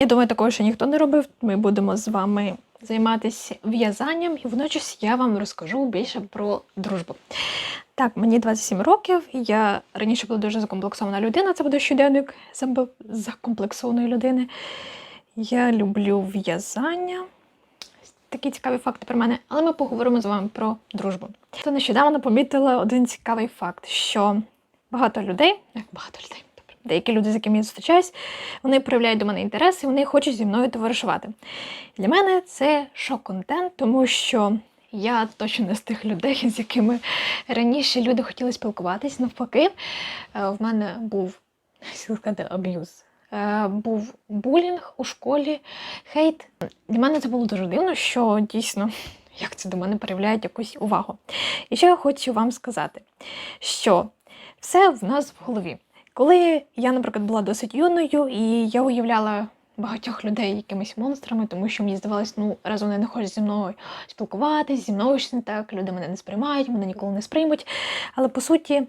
Я думаю, такого ще ніхто не робив. Ми будемо з вами займатися в'язанням, і водночас я вам розкажу більше про дружбу. Так, мені 27 років. Я раніше була дуже закомплексована людина. Це буде щоденник закомплексованої людини. Я люблю в'язання. Такі цікаві факти про мене, але ми поговоримо з вами про дружбу. То нещодавно помітила один цікавий факт, що багато людей, як багато людей, деякі люди, з якими я зустрічаюсь, вони проявляють до мене інтерес і вони хочуть зі мною товаришувати. Для мене це шок-контент, тому що я точно не з тих людей, з якими раніше люди хотіли спілкуватись. Навпаки, е, в мене був сказати, аб'юз. Е, Був булінг у школі, хейт. Для мене це було дуже дивно, що дійсно як це до мене проявляють якусь увагу. І що я хочу вам сказати, що все в нас в голові. Коли я, наприклад, була досить юною, і я уявляла багатьох людей якимись монстрами, тому що мені здавалось, ну раз вони не хочуть зі мною спілкуватись, зі мною щось не так, люди мене не сприймають, мене ніколи не сприймуть. Але по суті,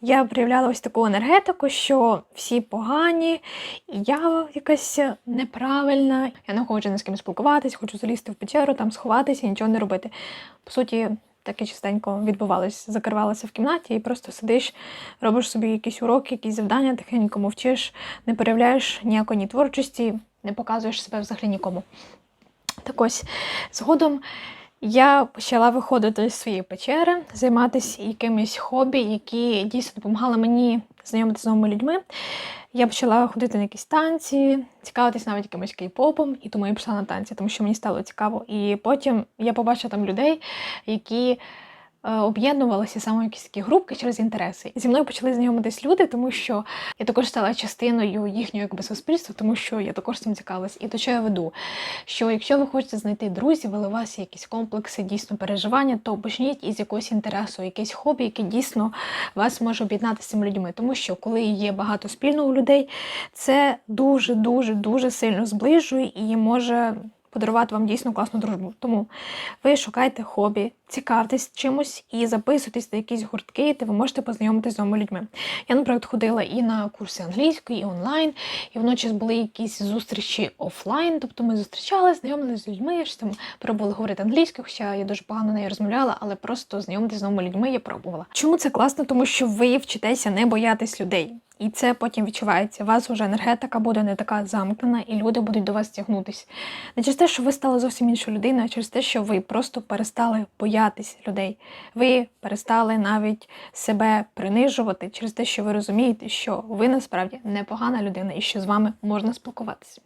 я проявляла ось таку енергетику, що всі погані, і я якась неправильна. Я не хочу ні з ким спілкуватись, хочу залізти в печеру, там сховатися нічого не робити. По суті, таке частенько відбувалось, закривалася в кімнаті і просто сидиш, робиш собі якісь уроки, якісь завдання, тихенько мовчиш, не проявляєш ніякої ні творчості, не показуєш себе взагалі нікому. Так ось, згодом я почала виходити з своєї печери, займатися якимись хобі, які дійсно допомагали мені знайомитися з новими людьми. Я почала ходити на якісь танці, цікавитись навіть якимось кей-попом, і тому я пішла на танці, тому що мені стало цікаво. І потім я побачила там людей, які об'єднувалися саме якісь такі групки через інтереси. Зі мною почали знайомитись люди, тому що я також стала частиною їхнього якби суспільства, тому що я також цим цікавилась. І до чого я веду? Що якщо ви хочете знайти друзів, але у вас є якісь комплекси, дійсно переживання, то почніть із якогось інтересу, якесь хобі, яке дійсно вас може об'єднати з цими людьми. Тому що коли є багато спільного у людей, це дуже, дуже, дуже сильно зближує і може подарувати вам дійсно класну дружбу. Тому ви шукайте хобі, цікавтесь чимось і записуйтесь на якісь гуртки, де ви можете познайомитися з новими людьми. Я, наприклад, ходила і на курси англійської, і онлайн, і вночі були якісь зустрічі офлайн. Тобто ми зустрічалися, знайомилися з людьми, що там пробували говорити англійською, хоча я дуже погано нею розмовляла, але просто знайомитися з новими людьми я пробувала. Чому це класно? Тому що ви вчитеся не боятись людей. І це потім відчувається. У вас вже енергетика буде не така замкнена, і люди будуть до вас тягнутися. Не через те, що ви стали зовсім іншою людиною, а через те, що ви просто перестали боятися людей. Ви перестали навіть себе принижувати через те, що ви розумієте, що ви насправді непогана людина і що з вами можна спілкуватися.